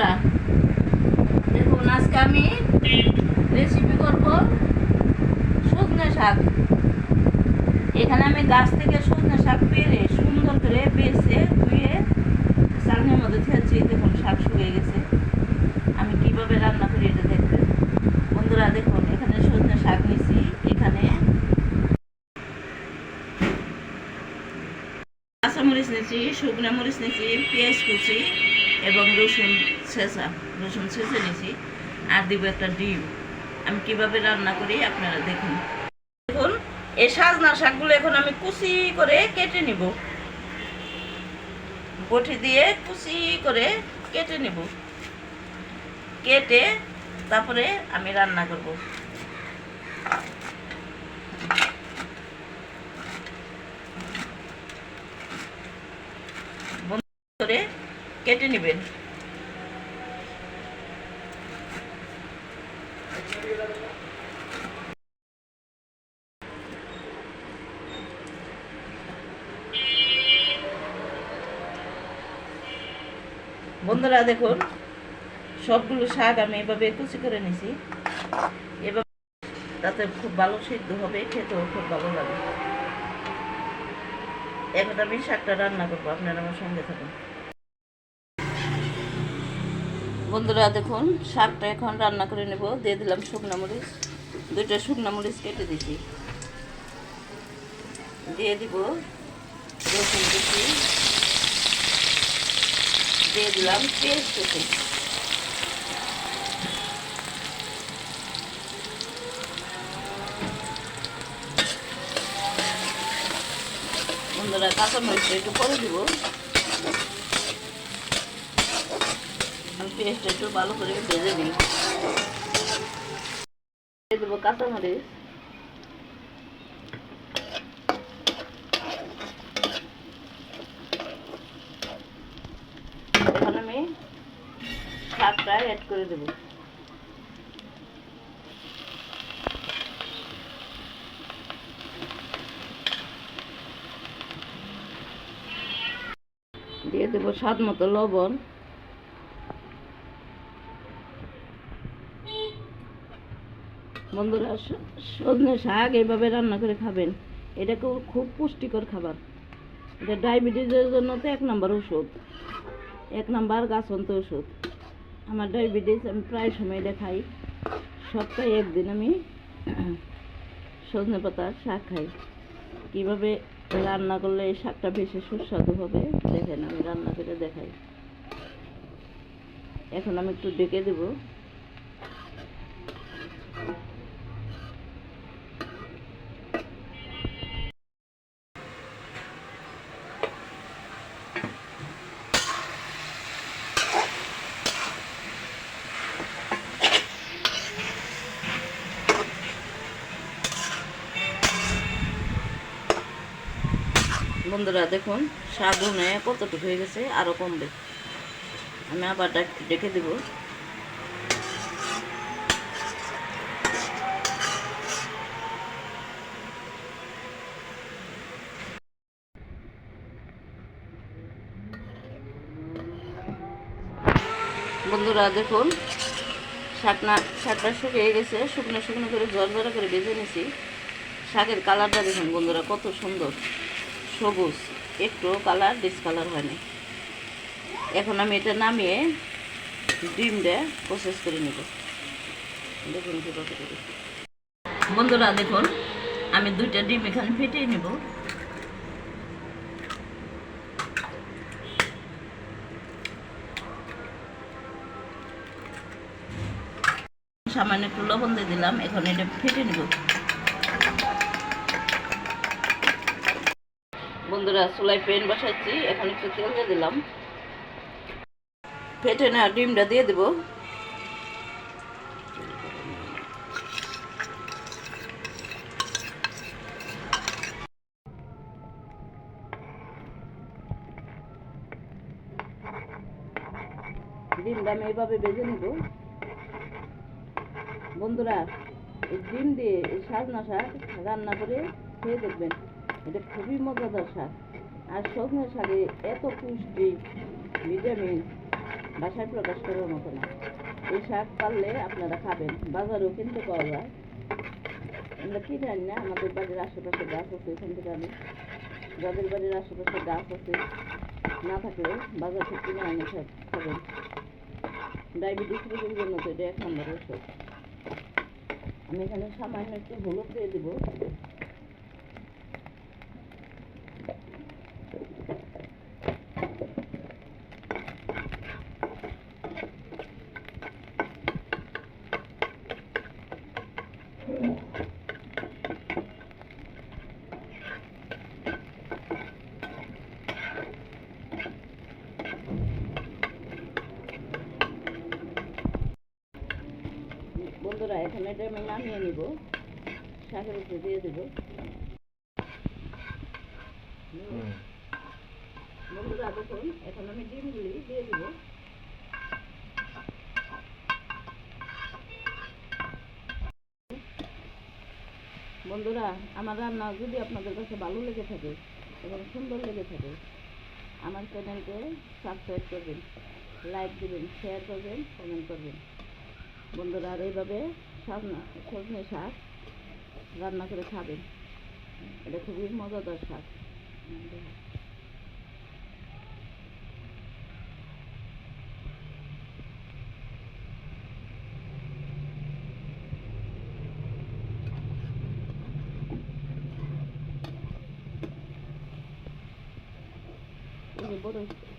বন্ধুরা, দেখুন, আজকে আমি রেসিপি করব সজনে শাক। এখানে আমি গাছ থেকে সজনে শাক পেরে সুন্দর করে বেছে ধুয়ে চালনির মধ্যে থেলছি দেখুন, শাক শুকিয়ে গেছে। আমি কীভাবে রান্না করি এটা দেখবেন বন্ধুরা, দেখুন, এখানে সজনে শাক নিছি এখানে কাঁচামরিচ নিয়েছি, শুকনো মরিচ নিয়েছি, পেঁয়াজ কুচি এবং রসুন ছেঁচা, রসুন ছেঁচে নিয়েছি আর দিব একটা ডিম। আমি কীভাবে রান্না করি আপনারা দেখুন। দেখুন, এই সাজনা শাকগুলো এখন আমি কুচি করে কেটে নিব। বটি দিয়ে কুচি করে কেটে নেব। কেটে তারপরে আমি রান্না করব করে কেটে নেবেন। বন্ধুরা, দেখুন, সবগুলো শাক আমি এভাবে কুচি করে নিছি। এভাবে তাতে খুব ভালো সিদ্ধ হবে, খেতেও খুব ভালো লাগে। এখন আমি শাকটা রান্না করব, আপনারা আমার সঙ্গে থাকুন। বন্ধুরা, দেখুন, শাকটা এখন রান্না করে নেব। দিয়ে দিলাম শুকনো মরিচ। দুইটা শুকনো মরিচ কেটে দিছি। দিয়ে দিব রসুন কুচি। দিয়ে দিলাম পেঁয়াজ কুচি। বন্ধুরা কাঁচা মরিচটা একটু করে দিব। পেঁয়াজটা একটু ভালো করে ভেজে দিয়ে দেবো কাঁচা মরিচ এখন আমি শাকটা অ্যাড করে দেবো। দিয়ে দেবো স্বাদ মতো লবণ। বন্ধুরা সজনে শাক এইভাবে রান্না করে খাবেন। এটা খুব পুষ্টিকর খাবার। এটা ডায়াবেটিসের জন্য তো এক নম্বর ওষুধ। এক নাম্বার গাছন্ত ওষুধ। আমার ডায়াবেটিস, আমি প্রায় সময় এটা খাই। সপ্তাহে একদিন আমি সজনে পাতার শাক খাই। কীভাবে রান্না করলে এই শাকটা বেশি সুস্বাদু হবে, দেখেন আমি রান্না করে দেখাই। এখন আমি একটু ডেকে দেবো। বন্ধুরা, দেখুন ভুনে কতটুকু হয়ে গেছে আরও কমবে। আমি আবার ডাক- দেব। বন্ধুরা, দেখুন, শাকনা, শাকটা শুকিয়ে গেছে, শুকনো শুকনো করে জল জড়া করে বেজে নিছি। শাকের কালারটা দেখুন বন্ধুরা, কত সুন্দর। সবুজ, একটু কালার ডিসকালার হয়নি। এখন আমি এটা নামিয়ে ডিম ডিমটা প্রসেস করে নেব। দেখুন বন্ধুরা, দেখুন, আমি দুইটা ডিম এখানে ফেটিয়ে নেব। সামান্য একটু লবণ দিয়ে দিলাম, এখন এটা ফেটে নেব। বন্ধুরা, চুলায় পেন বসাচ্ছি, এখন একটু তেল দিয়ে দিলাম। ফেটে না ডিমটা দিয়ে দেব। ডিমটা আমি এইভাবে বেজে নেব। বন্ধুরা ডিম দিয়ে শাক রান্না করে খেয়ে দেখবেন। এটা খুবই মজাদার শাক। আর সজনে শাকে এত পুষ্টি, ভিটামিন, বাসায় প্রকাশ করার মতো না। এই শাক পারলে আপনারা খাবেন। বাজারেও কিনতে পাওয়া যায়। আমরা কিনে আনি না, আমাদের বাড়ির আশেপাশে গাছ আছে এখান থেকে আমি। যাদের বাড়ির আশেপাশে গাছ আছে, না থাকলে বাজার থেকে কিনে আনি খাবেন। ডায়াবেটিস রোগীর জন্য তো এটা এক নম্বর ওষুধ। আমি এখানে সামান্য একটু হলুদ দিয়ে দেবো বন্ধুরা এখন আমি নামিয়ে নিব দিয়ে দেবো বন্ধুরা এখন আমি ডিমগুলি দিয়ে দেবো বন্ধুরা আমার রান্না যদি আপনাদের কাছে ভালো লেগে থাকে এবং সুন্দর লেগে থাকে, আমার চ্যানেলকে সাবস্ক্রাইব করবেন লাইক দেবেন শেয়ার করবেন কমেন্ট করবেন। বন্ধুরা, আর এইভাবে সাজনা সজনে শাক রান্না করে খাবেন এটা খুবই মজাদার শাক এই যে বড় মেলামেশা